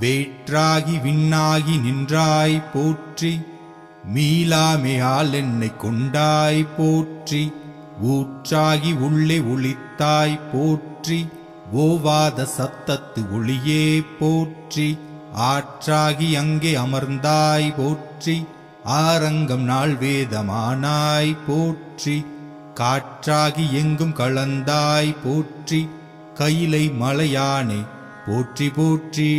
வேற்றாகி விண்ணாகி நின்றாய் போற்றி மீளாமையால் என்னை கொண்டாய் போற்றி ஊற்றாகி உள்ளே ஒளித்தாய் போற்றி ஓவாத சத்தத்து ஒளியே போற்றி ஆற்றாகி அங்கே அமர்ந்தாய் போற்றி ஆரங்கம் நாள் வேதமானாய் போற்றி காற்றாகி எங்கும் கலந்தாய் போற்றி கையிலை மலையானே போற்றி போற்றி.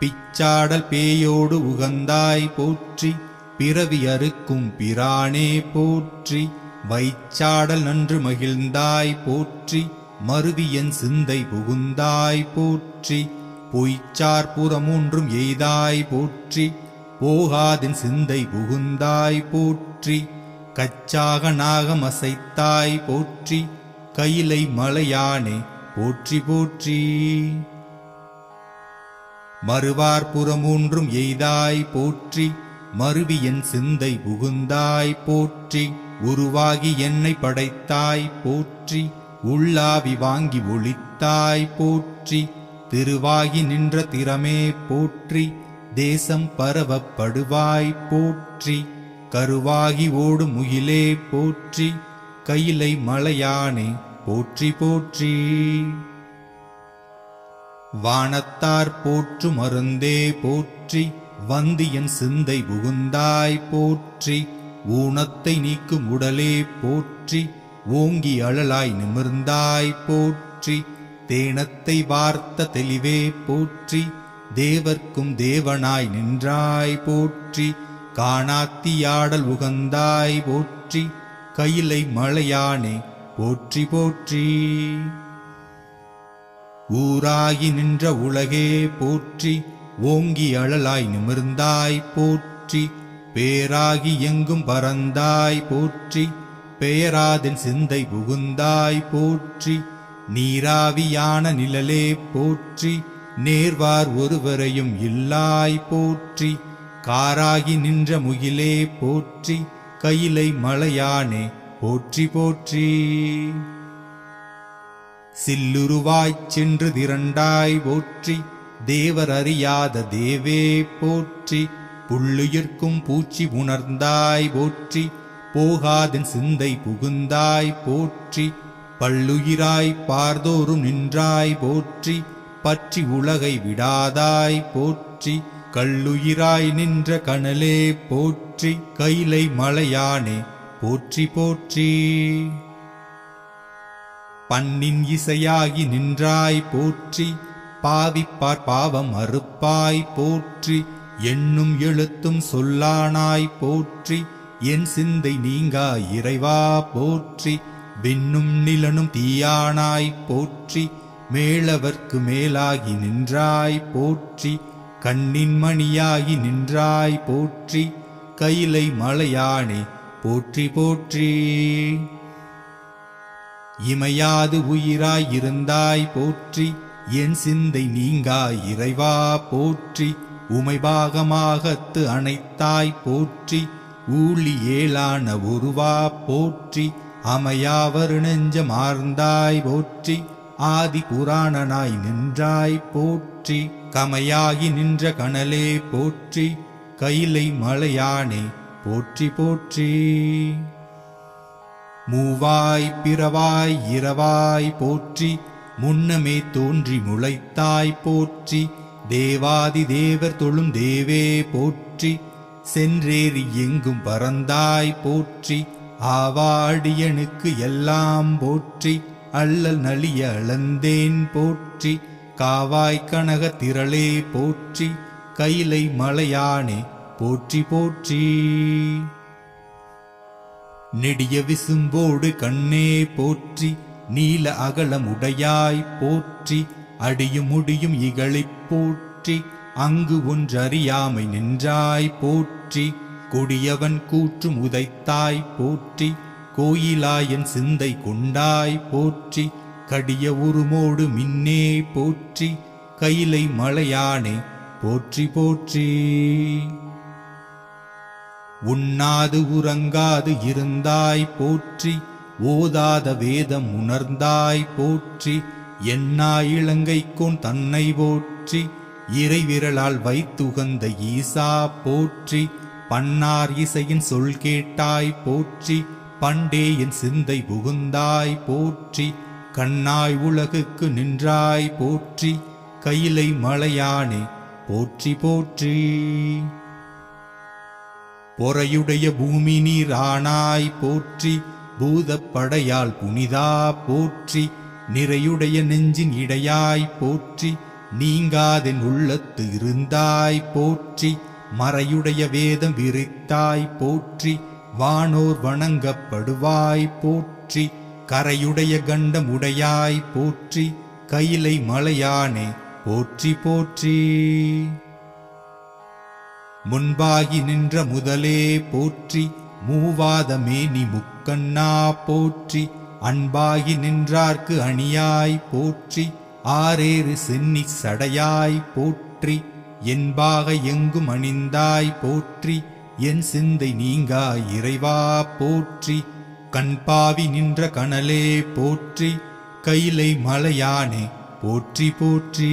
பிச்சாடல் பேயோடு உகந்தாய் போற்றி. பிறவி அறுக்கும் பிரானே போற்றி. வைச்சாடல் நன்று மகிழ்ந்தாய் போற்றி. மருவியன் சிந்தை புகுந்தாய் போற்றி. பொய்ச்சார் புறமூன்றும் எய்தாய் போற்றி. போகாதின் சிந்தை புகுந்தாய் போற்றி. கச்சாக நாகம் அசைத்தாய் போற்றி. கையிலை மலையானே போற்றி போற்றி. மறுவார் புறமூன்றும் எய்தாய் போற்றி. மருவியன் சிந்தை புகுந்தாய் போற்றி. உருவாகி என்னை படைத்தாய் போற்றி. உள்ளாவி வாங்கி ஒளித்தாய் போற்றி. திருவாகி நின்ற திறமே போற்றி. தேசம் பரவப்படுவாய் போற்றி. கருவாகி ஓடும் முகிலே போற்றி. கையிலை மலையானே போற்றி போற்றி. வானத்தார் போற்று மருந்தே போற்றி. வந்தியன் சிந்தை புகுந்தாய் போற்றி. ஊனத்தை நீக்கும் உடலே போற்றி. ஓங்கி அழலாய் நிமிர்ந்தாய் போற்றி. தேனத்தை வார்த்த தெளிவே போற்றி. தேவர்க்கும் தேவனாய் நின்றாய் போற்றி. காணாத்தியாடல் உகந்தாய் போற்றி. கையிலை மழையானே போற்றி போற்றி. ஊராகி நின்ற உலகே போற்றி. ஓங்கி அழலாய் நிமிர்ந்தாய் போற்றி. பேராகி எங்கும் பறந்தாய் போற்றி. பெயராதின் சிந்தை புகுந்தாய் போற்றி. நீராவியான நிழலே போற்றி. நேர்வார் ஒருவரையும் இல்லாய் போற்றி. காராகி நின்ற முகிலே போற்றி. கையிலை மலையானே போற்றி போற்றி. சில்லுருவாய்ச் சென்று திரண்டாய் போற்றி. தேவர் அறியாத தேவே போற்றி. புள்ளுயிர்க்கும் பூச்சி உணர்ந்தாய் போற்றி. போகாதன் சிந்தை புகுந்தாய் போற்றி. பல்லுயிராய் பார்தோறும் நின்றாய் போற்றி. பற்றி உலகை விடாதாய் போற்றி. கள்ளுயிராய் நின்ற கனலே போற்றி. கைலை மலையானே போற்றி போற்றி. பண்ணின் இசையாகி நின்றாய் போற்றி. பாவிப்பார் பாவம் அறுப்பாய் போற்றி. எண்ணும் எழுத்தும் சொல்லானாய் போற்றி. என் சிந்தை நீங்கா இறைவா போற்றி. விண்ணும் நிலனும் தீயானாய் போற்றி. மேலவர்க்கு மேலாகி நின்றாய் போற்றி. கண்ணின் மணியாகி நின்றாய் போற்றி. கைலை மலையானே போற்றி போற்றி. இமையாது உயிராய் இருந்தாய் போற்றி. என் சிந்தை நீங்காய் இறைவா போற்றி. உமைபாகமாகத்து அணைத்தாய் போற்றி. ஊழி ஏலான உருவா போற்றி. நெஞ்ச நெஞ்சமார்ந்தாய் போற்றி. ஆதி புராணனாய் நின்றாய் போற்றி. கமையாகி நின்ற கனலே போற்றி. கைலை மலையானே போற்றி போற்றி. மூவாய் பிறவாய் இரவாய் போற்றி. முன்னமே தோன்றி முளைத்தாய் போற்றி. தேவாதி தேவர் தொழும் தேவே போற்றி. சென்றேறி எங்கும் பறந்தாய் போற்றி. ஆவாடியனுக்கு எல்லாம் போற்றி. அல்லல் நலிய அளந்தேன் போற்றி. காவாய் கனக திரளே போற்றி. கைலை மலையானே போற்றி போற்றி. நெடிய விசும்போடு கண்ணே போற்றி. நீல அகலம் உடையாய் போற்றி. அடியும் முடியும் இகழைப் போற்றி. அங்கு ஒன்றறியாமை நின்றாய் போற்றி. கொடியவன் கூற்றும் உதைத்தாய் போற்றி. கோயிலாயன் சிந்தை கொண்டாய் போற்றி. கடிய உருமோடு மின்னே போற்றி. கைலை மலையானே போற்றி போற்றி. உண்ணாது உறங்காது இருந்தாய் போற்றி ஓதாத வேதம் உணர்ந்தாய் போற்றி என்னா இலங்கைக்கோன் தன்னை போற்றி இறைவிரலால் வைத்துகந்த ஈசா போற்றி பன்னார் இசையின் சொல் கேட்டாய் போற்றி பண்டே என் சிந்தை புகுந்தாய் போற்றி கண்ணாய் உலகுக்கு நின்றாய் போற்றி கையிலை மலையானே போற்றி போற்றி. பொறையுடைய பூமி நீர் போற்றி பூதப்படையால் புனிதா போற்றி நிறையுடைய நெஞ்சின் இடையாய் போற்றி நீங்காதென் உள்ளத்து இருந்தாய் போற்றி மறையுடைய வேதம் விரித்தாய் போற்றி வானோர் வணங்கப்படுவாய் போற்றி கரையுடைய கண்டம் உடையாய் போற்றி கையிலை மலையானே போற்றி போற்றி. முன்பாகி நின்ற முதலே போற்றி மூவாத நீ முக்கண்ணா போற்றி அன்பாகி நின்றார்க்கு அணியாய் போற்றி ஆரேறு சென்னி சடையாய் போற்றி என்பாக எங்கும் அணிந்தாய் போற்றி என் சிந்தை நீங்கா இறைவா போற்றி கண்பாவி நின்ற கனலே போற்றி கையிலை மலையானே போற்றி போற்றி.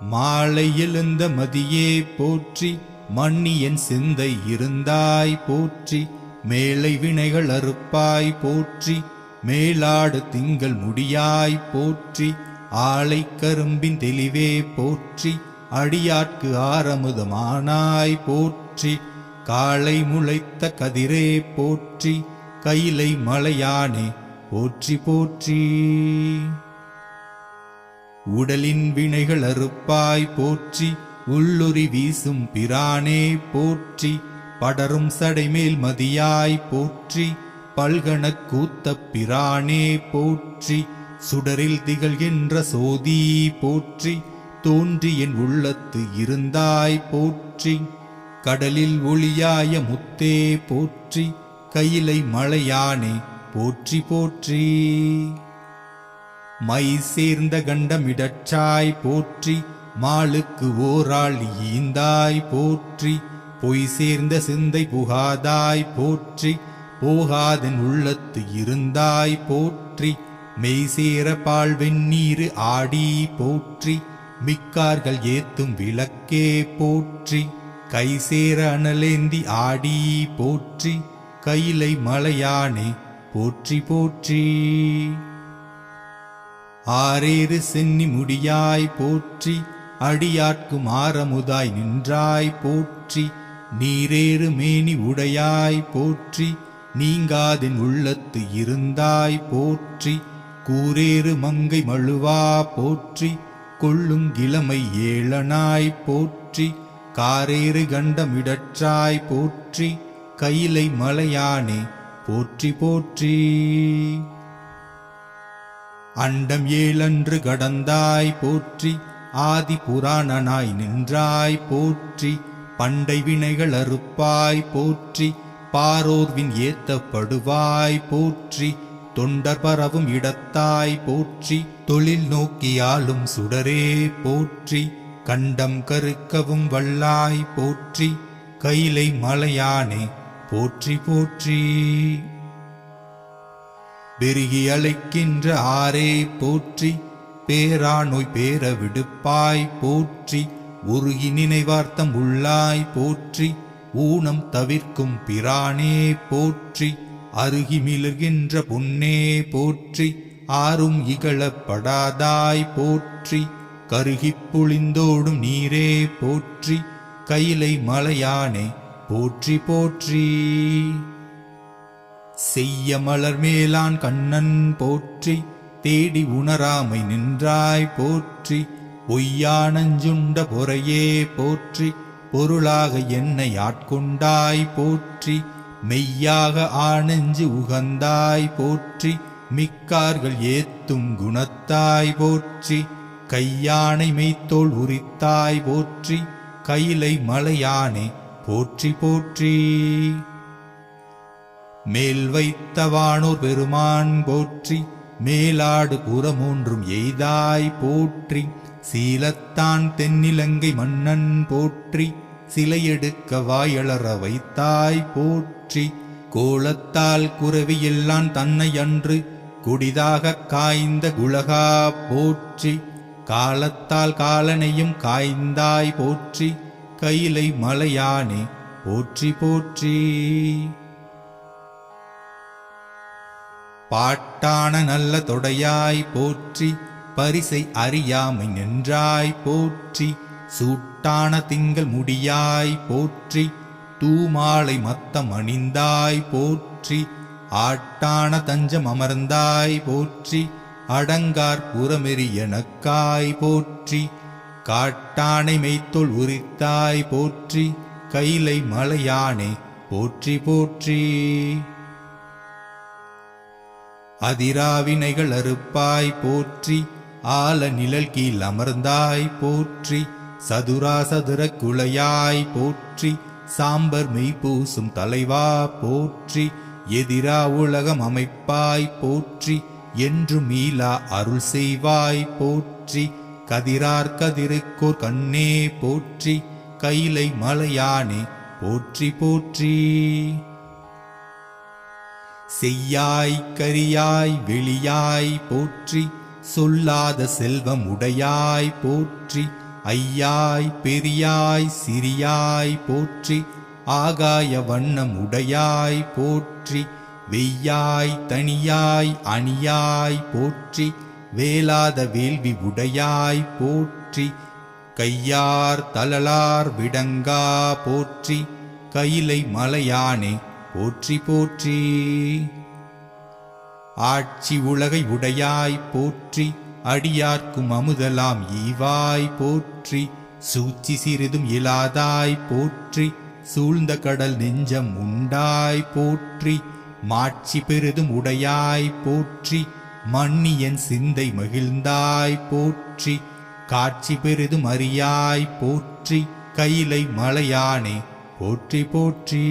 மாலை எழுந்த மதியே போற்றி மண்ணியன் சிந்தை இருந்தாய் போற்றி மேலை வினைகள் அறுப்பாய் போற்றி மேலாடு திங்கள் முடியாய் போற்றி ஆலை கரும்பின் தெளிவே போற்றி அடியாட்கு ஆரமுதமானாய் போற்றி காலை முளைத்த கதிரே போற்றி கையிலை மலையானே போற்றி போற்றி. உடலின் வினைகள் அறுப்பாய் போற்றி உள்ளுரி வீசும் பிரானே போற்றி படரும் சடைமேல் மதியாய் போற்றி பல்கணக் கூத்த பிரானே போற்றி சுடரில் திகழ்கின்ற சோதி போற்றி தோன்றி என் உள்ளத்து இருந்தாய் போற்றி கடலில் ஒளியாய முத்தே போற்றி கையிலை மலையானே போற்றி போற்றி. மை சேர்ந்த கண்டமிடற்றாய் போற்றி மாளுக்கு ஓராள் ஈந்தாய் போற்றி பொய் சேர்ந்த சிந்தை புகாதாய் போற்றி போகாதன் உள்ளத்து இருந்தாய் போற்றி மெய் சேர பால் வெந்நீரு ஆடி போற்றி மிக்கார்கள் ஏத்தும் விளக்கே போற்றி கை சேர அனலேந்தி ஆடி போற்றி கையிலை மலையானே போற்றி போற்றி. ஆரேறு சென்னி முடியாய் போற்றி அடியாட்கும் ஆரமுதாய் நின்றாய் போற்றி நீரேறு மேனி உடையாய் போற்றி நீங்காதின் உள்ளத்து இருந்தாய் போற்றி கூரேறு மங்கை மழுவா போற்றி கொள்ளுங்கிழமை ஏளனாய் போற்றி காரேறு கண்டமிடற்றாய் போற்றி கையிலை மலையானே போற்றி போற்றி. அண்டம் ஏழன்று கடந்தாய் போற்றி ஆதி புராணனாய் நின்றாய் போற்றி பண்டை வினைகள் அறுப்பாய் போற்றி பாரோர்வின் ஏத்தப்படுவாய் போற்றி தொண்டர் பரவும் இடத்தாய் போற்றி தொழில் நோக்கியாலும் சுடரே போற்றி கண்டம் கருக்கவும் வல்லாய் போற்றி கைலை மலையானே போற்றி போற்றி. பெருகி அழைக்கின்ற ஆரே போற்றி பேராநோய் பேர விடுப்பாய் போற்றி உருகி நினைவார்த்தம் உள்ளாய் போற்றி ஊனம் தவிர்க்கும் பிரானே போற்றி அருகி மிளர்கின்ற பொன்னே போற்றி ஆறும் இகழப்படாதாய் போற்றி கருகிப் புளிந்தோடும் நீரே போற்றி கையிலை மலையானே போற்றி போற்றி. செய்ய மலர் மேலான் கண்ணன் போற்றி தேடி உணராமை நின்றாய் போற்றி பொய்யானஞ்சுண்ட பொறையே போற்றி பொருளாக என்னை ஆட்கொண்டாய் போற்றி மெய்யாக ஆனஞ்சு உகந்தாய் போற்றி மிக்கார்கள் ஏத்தும் குணத்தாய் போற்றி கையானை மெய்த்தோள் உரித்தாய் போற்றி கையிலை மலையானே போற்றி போற்றி. மேல் வைத்த வானூர் பெருமான் போற்றி மேலாடு புறமூன்றும் எய்தாய் போற்றி சீலத்தான் தென்னிலங்கை மன்னன் போற்றி சிலையெடுக்க வாயளற வைத்தாய் போற்றி. கோலத்தால் குரவியெல்லான் தன்னை அன்று குடிதாகக் காய்ந்த குலகா போற்றி. காலத்தால் காலனையும் காய்ந்தாய் போற்றி கையிலை மலையானே போற்றி போற்றி. பாட்டான நல்ல தொடையாய் போற்றி பரிசை அறியாமை நின்றாய் போற்றி சூட்டான திங்கள் முடியாய் போற்றி தூமாலை மத்தம் அணிந்தாய் போற்றி ஆட்டான தஞ்சம் அமர்ந்தாய் போற்றி அடங்கார் புறமெறியனக்காய் போற்றி காட்டானை மெய்த்தோல் உரித்தாய் போற்றி கைலை மலையானே போற்றி போற்றி. அதிராவினைகள் அறுப்பாய் போற்றி ஆல நிழல் கீழ் அமர்ந்தாய் போற்றி சதுரா சதுர குலையாய் போற்றி சாம்பர் மெய்ப்பூசும் தலைவா போற்றி எதிரா உலகம் அமைப்பாய் போற்றி என்று மீளா அருள் செய்வாய் போற்றி கதிரார் கதிருக்கோர் கண்ணே போற்றி கைலை மலையானே போற்றி போற்றி. செய்யாய் கரியாய் வெளியாய் போற்றி சொல்லாத செல்வம் உடையாய் போற்றி ஐயாய் பெரியாய் சிறியாய் போற்றி ஆகாய வண்ணம் உடையாய் போற்றி வெய்யாய் தனியாய் அணியாய் போற்றி வேலாத வேள்வி உடையாய் போற்றி கையார் தலலார் விடங்கா போற்றி கையிலை மலையானே போற்றி போற்றி. ஆட்சி உலகை உடையாய் போற்றி அடியார்க்கும் அமுதலாம் ஈவாய் போற்றி சூழ்ச்சி சிறிதும் இலாதாய் போற்றி சூழ்ந்த கடல் நெஞ்சம் உண்டாய் போற்றி மாட்சி பெரிதும் உடையாய் போற்றி மன்னியன் சிந்தை மகிழ்ந்தாய் போற்றி காட்சி பெரிதும் அறியாய் போற்றி கையிலை மலையானே போற்றி போற்றி.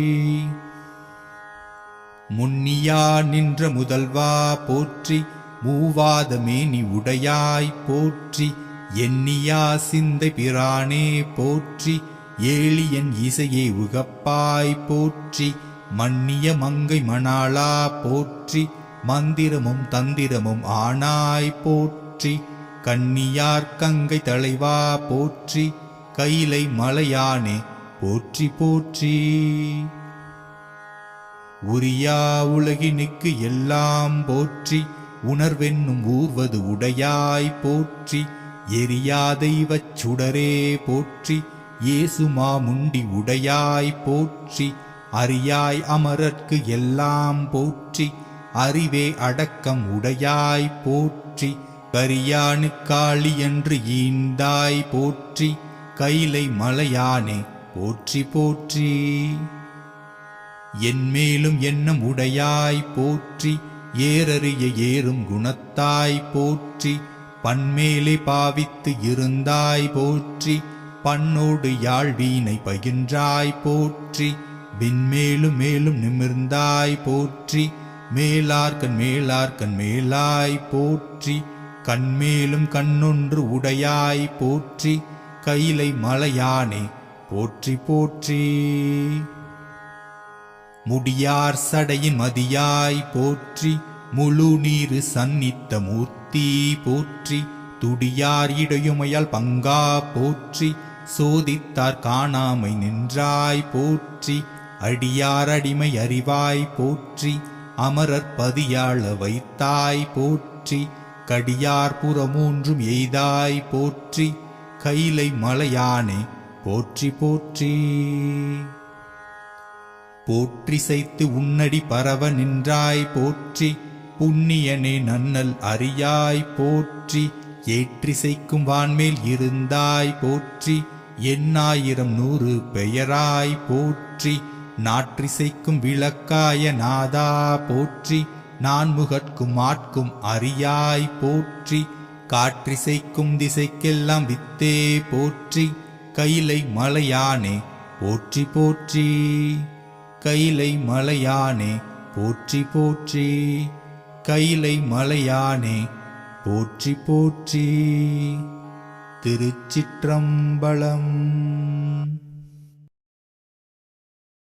முன்னியா நின்ற முதல்வா போற்றி மூவாத மேனி உடையாய் போற்றி எண்ணியா சிந்தை பிரானே போற்றி ஏழியன் இசையே உகப்பாய் போற்றி மன்னிய மங்கை மணாளா போற்றி மந்திரமும் தந்திரமும் ஆனாய் போற்றி கன்னியார் கங்கை தலைவா போற்றி கைலை மலையானே போற்றி போற்றி. உரியா உலகினுக்கு எல்லாம் போற்றி உணர்வென்னும் ஊர்வது உடையாய் போற்றி எரியா தெய்வச் சுடரே போற்றி ஏசுமா முண்டி உடையாய் போற்றி அறியாய் அமரர்க்கு எல்லாம் போற்றி அறிவே அடக்கம் உடையாய் போற்றி கரியானு காளி என்று ஈந்தாய் போற்றி கைலை மலையானே போற்றி போற்றி. என்மேலும் எண்ணம் உடையாய் போற்றி ஏறறிய ஏறும் குணத்தாய் போற்றி பன்மேலே பாவித்து இருந்தாய் போற்றி பண்ணோடு யாழ் வீணை பகின்றாய் போற்றி விண்மேலும் மேலும் நிமிர்ந்தாய் போற்றி மேலார்கண் மேலார்கண் மேலாய் போற்றி கண்மேலும் கண்ணொன்று உடையாய் போற்றி கைலை மலையானே போற்றி போற்றி. முடியார் சடையின் மதியாய் போற்றி முழு நீரு சந்நித்த மூர்த்தி போற்றி துடியார் இடையுமையால் பங்கா போற்றி சோதித்தார் காணாமை நின்றாய் போற்றி அடியார் அடிமை அறிவாய் போற்றி அமரர் பதியாள வைத்தாய் போற்றி கடியார் புறமூன்றும் எய்தாய் போற்றி கைலை மலையானே போற்றி போற்றி. போற்றி சைத்து உன்னடி பரவ நின்றாய் போற்றி புண்ணியனே நன்னல் அறியாய் போற்றி ஏற்றிசைக்கும் வான்மேல் இருந்தாய் போற்றி எண்ணாயிரம் நூறு பெயராய் போற்றி நாற்றிசைக்கும் விளக்காய நாதா போற்றி நான்முகற்கும் ஆட்கும் அறியாய் போற்றி காற்றிசைக்கும் திசைக்கெல்லாம் வித்தே போற்றி கைலை மலையானே போற்றி போற்றி. கைலை மலையானே போற்றி போற்றி. கைலை மலையானே போற்றி போற்றி. திருச்சிற்றம்பலம்.